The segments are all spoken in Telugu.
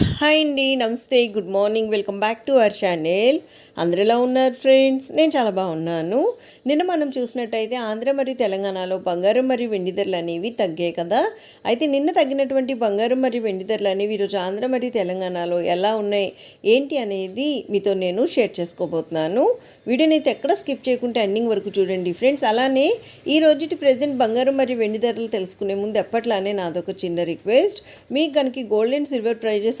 హాయ్ అండి నమస్తే good morning welcome back to our channel. అందరు ఎలా ఉన్నారు ఫ్రెండ్స్? నేను చాలా బాగున్నాను. నిన్న మనం చూసినట్టయితే ఆంధ్ర మరియు తెలంగాణలో బంగారం మరియు వెండి ధరలు అనేవి తగ్గాయి కదా? అయితే నిన్న తగ్గినటువంటి బంగారం మరియు వెండి ధరలు అనేవి ఈరోజు ఆంధ్ర మరియు తెలంగాణలో ఎలా ఉన్నాయి? ఏంటి అనేది మీతో నేను షేర్ చేసుకోబోతున్నాను. వీడియోని అయితే ఎక్కడ స్కిప్ చేయకుండా ఎండింగ్ వరకు చూడండి ఫ్రెండ్స్. అలానే ఈ రోజుటి ప్రజెంట్ బంగారం మరియు వెండి ధరలు తెలుసుకునే ముందు ఎప్పట్లానే నాదొక చిన్న రిక్వెస్ట్. మీకు కనుక gold and silver prices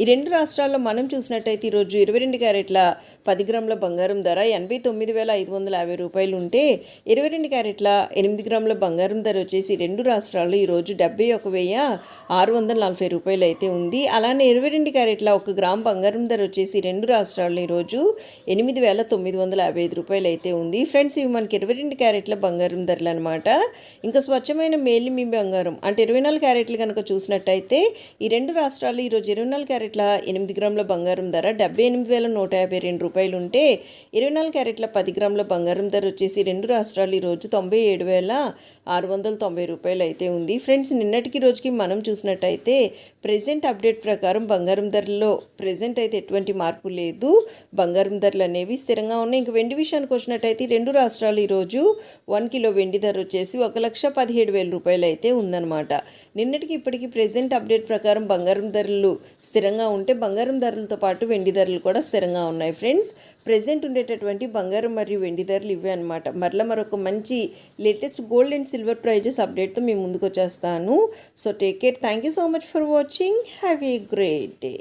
ఈ రెండు రాష్ట్రాల్లో మనం చూసినట్టయితే ఈరోజు ఇరవై రెండు క్యారెట్ల పది గ్రాముల బంగారం ధర ఎనభై తొమ్మిది వేల ఐదు వందల యాభై రూపాయలు ఉంటే ఇరవై రెండు క్యారెట్ల ఎనిమిది గ్రాముల బంగారం ధర వచ్చేసి రెండు రాష్ట్రాల్లో ఈరోజు డెబ్బై ఒక వెయ్యి ఆరు వందల నలభై రూపాయలు అయితే ఉంది. అలానే ఇరవై రెండు క్యారెట్ల ఒక గ్రామ్ బంగారం ధర వచ్చేసి రెండు రాష్ట్రాల్లో ఈరోజు ఎనిమిది వేల తొమ్మిది వందల యాభై ఐదు రూపాయలు అయితే ఉంది. ఫ్రెండ్స్ ఇవి మనకి ఇరవై రెండు క్యారెట్ల బంగారం ధరలు అనమాట ఇంకా స్వచ్ఛమైన మేలిమి బంగారం అంటే ఇరవై నాలుగు క్యారెట్లు కనుక చూసినట్టయితే ఈ రెండు రాష్ట్రాలు ఈరోజు ఇరవై నాలుగు క్యారెట్ల ఎనిమిది గ్రాముల బంగారం ధర డెబ్బై ఎనిమిది వేల నూట యాభై రెండు రూపాయలు ఉంటే ఇరవై నాలుగు క్యారెట్ల పది గ్రాముల బంగారం ధర వచ్చేసి రెండు రాష్ట్రాలు ఈరోజు తొంభై ఏడు వేల ఆరు వందల తొంభై రూపాయలు అయితే ఉంది. ఫ్రెండ్స్ నిన్నటికి రోజుకి మనం చూసినట్టయితే ప్రెజెంట్ అప్డేట్ ప్రకారం బంగారం ధరల్లో ప్రెజెంట్ అయితే ఎటువంటి మార్పు లేదు. బంగారం ధరలు అనేవి స్థిరంగా ఉన్నాయి. ఇంక వెండి విషయానికి వచ్చినట్టయితే రెండు రాష్ట్రాలు ఈరోజు వన్ కిలో వెండి ధర వచ్చేసి ఒక లక్ష పదిహేడు వేల రూపాయలు అయితే ఉందన్నమాట. నిన్నటికి ఇప్పటికి ప్రెజెంట్ అప్డేట్ ప్రకారం బంగారం ధరలు స్థిరంగా ఉంటే బంగారం ధరలతో పాటు వెండి ధరలు కూడా స్థిరంగా ఉన్నాయి ఫ్రెండ్స్. ప్రెజెంట్ ఉండేటటువంటి బంగారం మరియు వెండి ధరలు ఇవే అనమాట మరలా మరొక మంచి latest gold and silver prices అప్డేట్తో మేము ముందుకు వచ్చేస్తాను. So take care thank you so much for watching have a great day